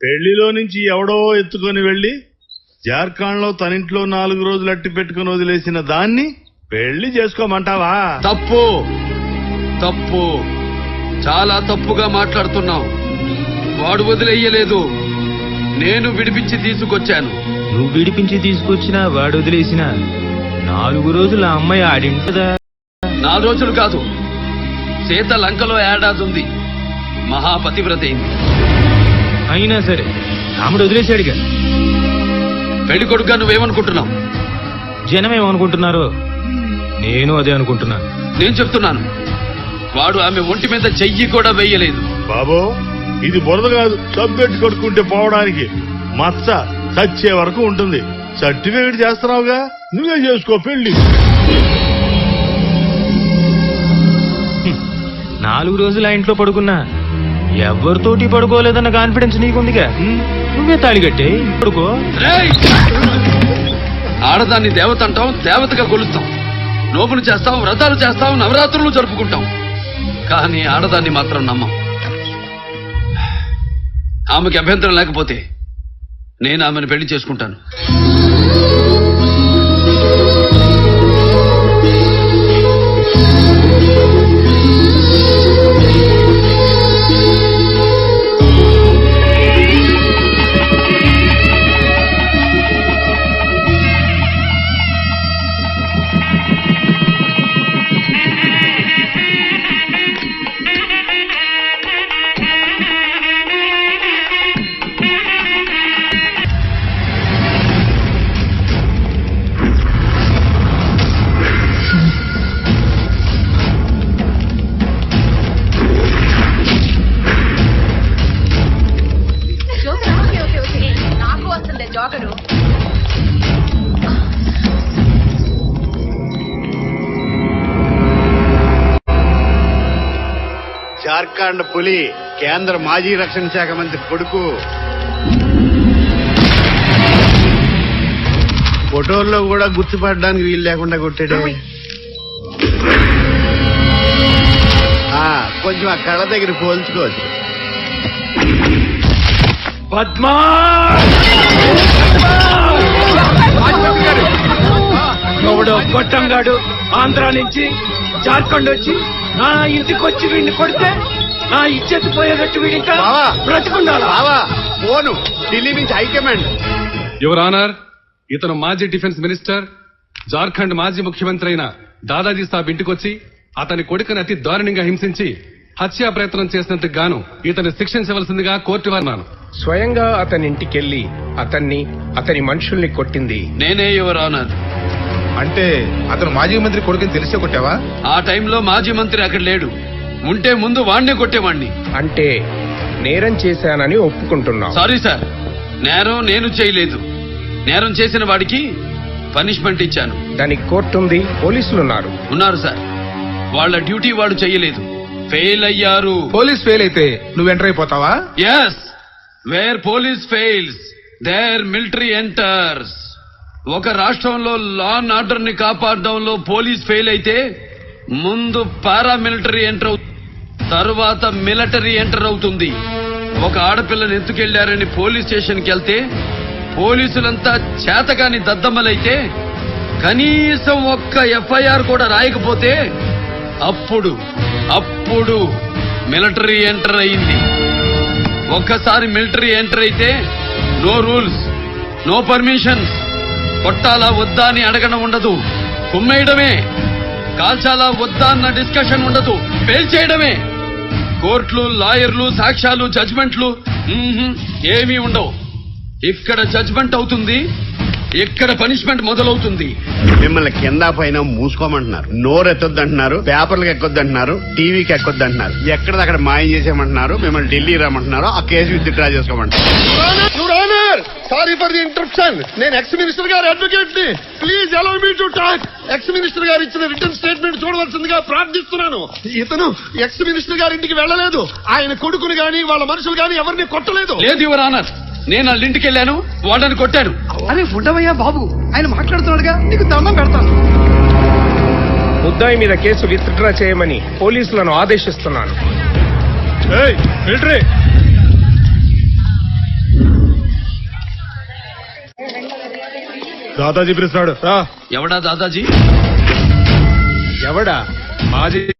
పెళ్ళిలో నుంచి ఎవడో ఎత్తుకొని వెళ్ళి జార్ఖండ్లో తన ఇంట్లో నాలుగు రోజులు అట్టి పెట్టుకుని వదిలేసిన దాన్ని పెళ్ళి చేసుకోమంటావా? తప్పు. తప్పు. చాలా తప్పుగా మాట్లాడుతున్నావు. వాడు వదిలేయలేదు. నేను విడిపించి తీసుకొచ్చాను. నువ్వు విడిపించి తీసుకొచ్చినా వాడు వదిలేసిన నాలుగు రోజులు ఆ అమ్మాయి ఆడింటదా నా రోజులు కాదు. సీత లంకలో ఏడాది ఉంది మహాపతివ్రత అయింది. అయినా సరే రాముడు వదిలేశాడుగా. పెళ్ళి కొడుకుగా నువ్వేమనుకుంటున్నావు? జనం ఏమనుకుంటున్నారో నేను అదే అనుకుంటున్నాను. నేను చెప్తున్నాను. వాడు ఆమె ఒంటి మీద చెయ్యి కూడా వెయ్యలేదు బాబో ఇది బురద కాదు. సబ్బెట్టు కొట్టుకుంటే పోవడానికి మచ్చ చచ్చే వరకు ఉంటుంది. సర్టిఫికేట్ చేస్తున్నావుగా? నువ్వే చేసుకో పెళ్ళి. నాలుగు రోజులు ఆ ఇంట్లో పడుకున్నా ఎవరితోటి పడుకోలేదన్న కాన్ఫిడెన్స్ నీకుందిగా? నువ్వే తాళిగట్టే పడుకో. ఆడదాన్ని దేవత అంటాం దేవతగా కొలుస్తాం. నోపులు చేస్తాం వ్రతాలు చేస్తాం నవరాత్రులు జరుపుకుంటాం. కానీ ఆడదాన్ని మాత్రం నమ్మం. ఆమెకి అభ్యంతరం లేకపోతే నేను ఆమెను పెళ్ళి చేసుకుంటాను. జార్ఖండ్ పులి కేంద్ర మాజీ రక్షణ శాఖ మంత్రి కొడుకు. ఫోటోల్లో కూడా గుర్తుపడడానికి వీలు లేకుండా కొట్టాడే. ఆ, కొంచెం ఆ కళ్ళ దగ్గర పోల్చుకోవచ్చు. పద్మా! గొట్టంగాడు ఆంధ్ర నుంచి జార్ఖండ్ వచ్చి నా ఇంటికి వచ్చి వీడిని కొడితే నా ఇచ్చేది పోయేటట్టు వీడి. బ్రతికుండాలా? ఫోను ఢిల్లీ నుంచి హైకమాండ్. యువర్ ఆనర్ ఇతను మాజీ డిఫెన్స్ మినిస్టర్ జార్ఖండ్ మాజీ ముఖ్యమంత్రి అయిన దాదాజీ సాబ్ ఇంటికొచ్చి అతని కొడుకుని అతి దారుణంగా హింసించి హత్యా ప్రయత్నం చేసినందుకు గాను ఇతను శిక్షించవలసిందిగా కోర్టు వారినాను స్వయంగా అతని ఇంటికెళ్ళి అతన్ని అతని మనుషుల్ని కొట్టింది. నేనే యువర్ ఆనర్. అంటే అతను మాజీ మంత్రి కొడుకుని తెలిసే కొట్టావా? ఆ టైంలో మాజీ మంత్రి అక్కడ లేడు. ఉంటే ముందు వాణ్ణే కొట్టేవాణ్ణి. అంటే నేరం చేశానని ఒప్పుకుంటున్నావు. Sorry sir. నేరం నేను చేయలేదు. నేరం చేసిన వాడికి పనిష్మెంట్ ఇచ్చాను. దానికి కోర్టు ఉంది పోలీసులు ఉన్నారు. ఉన్నారు సార్. వాళ్ళ డ్యూటీ వాడు చేయలేదు. ఫెయిల్ అయ్యారు. పోలీస్ ఫెయిల్ అయితే నువ్వు enter అయిపోతావా? Yes where police fails there military enters ఒక రాష్ట్రంలో లా అండ్ ఆర్డర్ని కాపాడడంలో పోలీస్ ఫెయిల్ అయితే ముందు పారామిలిటరీ ఎంటర్ అవు తరువాత మిలిటరీ ఎంటర్ అవుతుంది. ఒక ఆడపిల్లని ఎత్తుకెళ్ళారని పోలీస్ స్టేషన్కి వెళ్తే పోలీసులంతా చేతగాని దద్దమ్మలైతే కనీసం ఒక్క ఎఫ్ఐఆర్ కూడా రాయకపోతే అప్పుడు అప్పుడు మిలిటరీ ఎంటర్ అయింది. ఒక్కసారి మిలిటరీ ఎంటర్ అయితే నో రూల్స్ నో పర్మిషన్స్ కొట్టాలా వద్దా అని అడగడం ఉండదు. కుమ్మేయడమే. కాల్చాలా వద్దా అన్న డిస్కషన్ ఉండదు. పేల్చేయడమే కోర్టులు లాయర్లు సాక్ష్యాలు జడ్జ్మెంట్లు ఏమీ ఉండవు. ఇక్కడ జడ్జ్మెంట్ అవుతుంది. ఇక్కడ పనిష్మెంట్ మొదలవుతుంది? మిమ్మల్ని కింద పైన మూసుకోమంటున్నారు. నోరు ఎత్తొద్దు అంటున్నారు పేపర్లకు ఎక్కొద్దు అంటున్నారు టీవీకి ఎక్కొద్దు అంటున్నారు ఎక్కడదక్కడ మాయం చేసేయమంటున్నారు. మిమ్మల్ని ఢిల్లీ రమ్మంటున్నారు. ఆ కేసు విత్డ్రా చేసుకోమంటున్నారు. సారీ ఫర్ ది ఇంటరప్షన్ నేను ఎక్స్ మినిస్టర్ గారి అడ్వకేట్ని. Please allow me to talk ex minister గారు ఇచ్చిన రిటర్న్ స్టేట్మెంట్ చూడవలసిందిగా ప్రార్థిస్తున్నాను. ఇతను ఎక్స్ మినిస్టర్ గారి ఇంటికి వెళ్ళలేదు. ఆయన కొడుకుని గాని వాళ్ళ మనుషులు గాని ఎవరిని కొట్టలేదు. లేదు యువర్ ఆనర్ నేను వాళ్ళ ఇంటికి వెళ్ళాను వాళ్ళని కొట్టాను అరే ఉండవయ్యా బాబు. ఆయన మాట్లాడుతున్నాడుగా. నీకు దండం పెడతాను. ముద్దాయి మీద కేసు విత్డ్రా చేయమని పోలీసులను ఆదేశిస్తున్నాను. దాదాజీ పిలుస్తున్నాడు. ఎవడా దాదాజీ? ఎవడా? మాజీ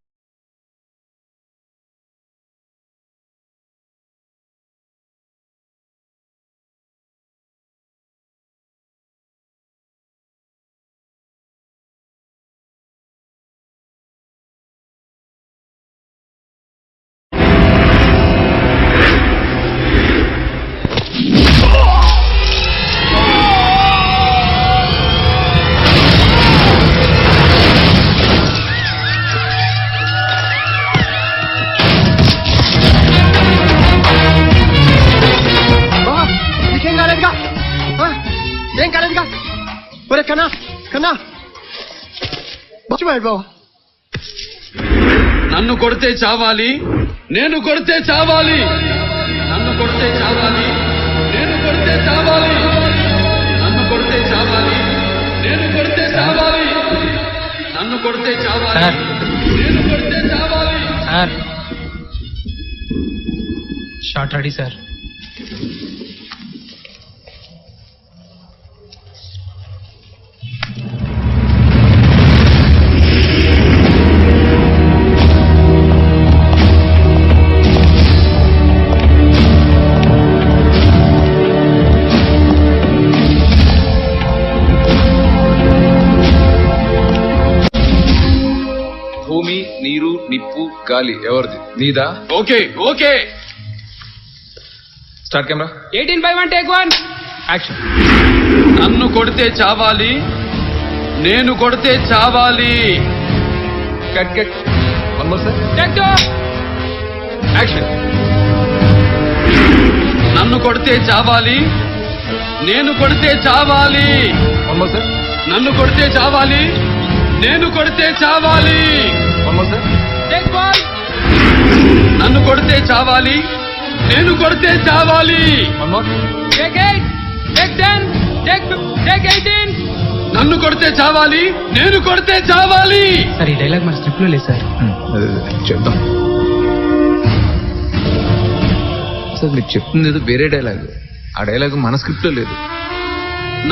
ఏం కాలేదుగా ఒరే కన్నా కన్నా మర్చిపోయాడు బాబా నన్ను కొడితే చావాలి నేను కొడితే చావాలి. నన్ను కొడితే చావాలి నేను కొడితే చావాలి. నన్ను కొడితే చావాలి నేను కొడితే చావాలి. నన్ను కొడితే చావాలి. నేను కొడితే చావాలి. సార్. Shot ready sir. గాలి ఎవరిది? నీదా? Okay okay. Start camera. Eighteen by one take one. Action. నన్ను కొడితే చావాలి. నేను కొడితే చావాలి. Cut cut one more sir action నన్ను కొడితే చావాలి. నేను కొడితే చావాలి. వన్ మోర్ సార్ నన్ను కొడితే చావాలి. నేను కొడితే చావాలి. నన్ను కొడితే చావాలి నేను కొడితే చావాలి. నన్ను కొడితే చావాలి నేను కొడితే చావాలి. సార్ ఈ డైలాగ్ మన స్క్రిప్ట్లో లేదు సార్. చెప్దాం. సార్ మీరు చెప్తుంది ఏదో వేరే డైలాగ్. ఆ డైలాగ్ మన స్క్రిప్ట్లో లేదు.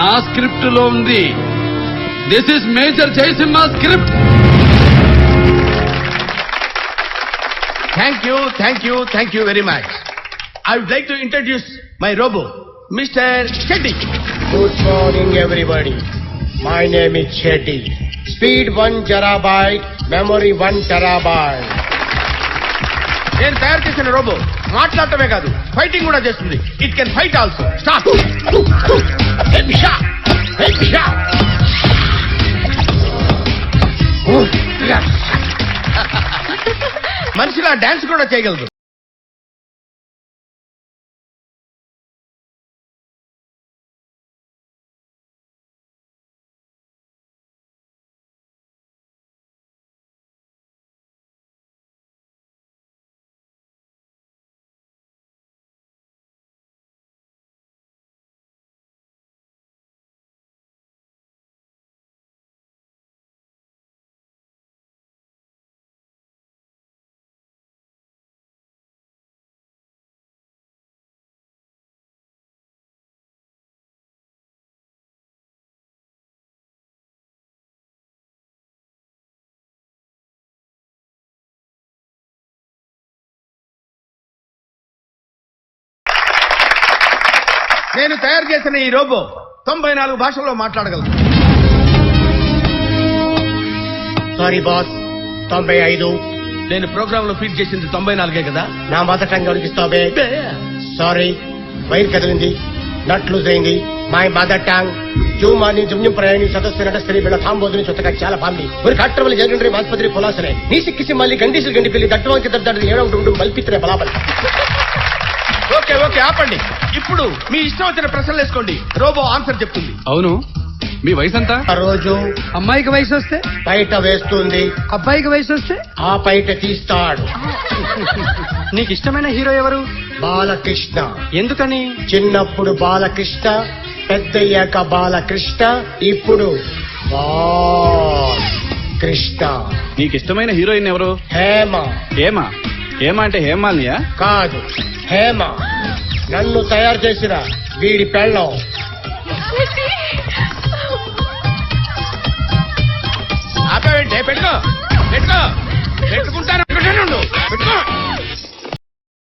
నా స్క్రిప్ట్లో ఉంది. This is major Jayasimha script thank you thank you thank you very much I would like to introduce my robo mister Shetty good morning everybody my name is Shetty speed one terabyte memory one terabyte నేను తయారు చేసిన robo మాట్లాడటమే కాదు fighting కూడా చేస్తుంది. It can fight also stop మనిషిలా dance కూడా చేయగలదు. నేను తయారు చేసిన ఈ రోబో తొంభై నాలుగు భాషల్లో మాట్లాడగలను సారీ బాస్ తొంభై ఐదు నేను ప్రోగ్రామ్లో ఫీట్ చేసింది తొంభై నాలుగే కదా నా మదటంగా ఉడికిస్తావే సారీ వైర్ కదిలింది నట్ లూజ్ అయింది మై మదర్ టాంగ్ జూమాని జుమ్యం ప్రయాణి సదస్సు నట స్త్రీ బిడ్డ సాంబోధిని చుట్టక చాలా పాంది మరి కట్టవల ജഗണ്ടറി ആസ്പത്രി పులాసరే నీ సిక్కిసి మళ్ళీ ഗണ്ടീസിൽ గండి പിള്ളി ദട്ടവാക്കി ദട്ടാടി ഏഴാം ഡുണ്ടും മൽപ്പിത്തിനെ ఓకే ఓకే ఆపండి. ఇప్పుడు మీ ఇష్టం వచ్చిన ప్రశ్నలు వేసుకోండి. రోబో ఆన్సర్ చెప్తుంది. అవును. మీ వయసు ఎంత? ఆ రోజు అమ్మాయికి వయసు వస్తే? బయట వేస్తుంది. అబ్బాయికి వయసు వస్తే? ఆ బయట తీస్తాడు. నీకు ఇష్టమైన హీరో ఎవరు? బాలకృష్ణ. ఎందుకని? చిన్నప్పుడు బాలకృష్ణ పెద్దయ్యాక బాలకృష్ణ ఇప్పుడు బాల్ కృష్ణ నీకు ఇష్టమైన హీరోయిన్ ఎవరు? హేమ. హేమ. హేమ అంటే హేమాలియా కాదు. హేమ. నన్ను తయారు చేసిన వీడి పెళ్ళం. ఆపావేంటే పెట్టుకో పెట్టుకో పెట్టుకుంటాను. పెట్టుకో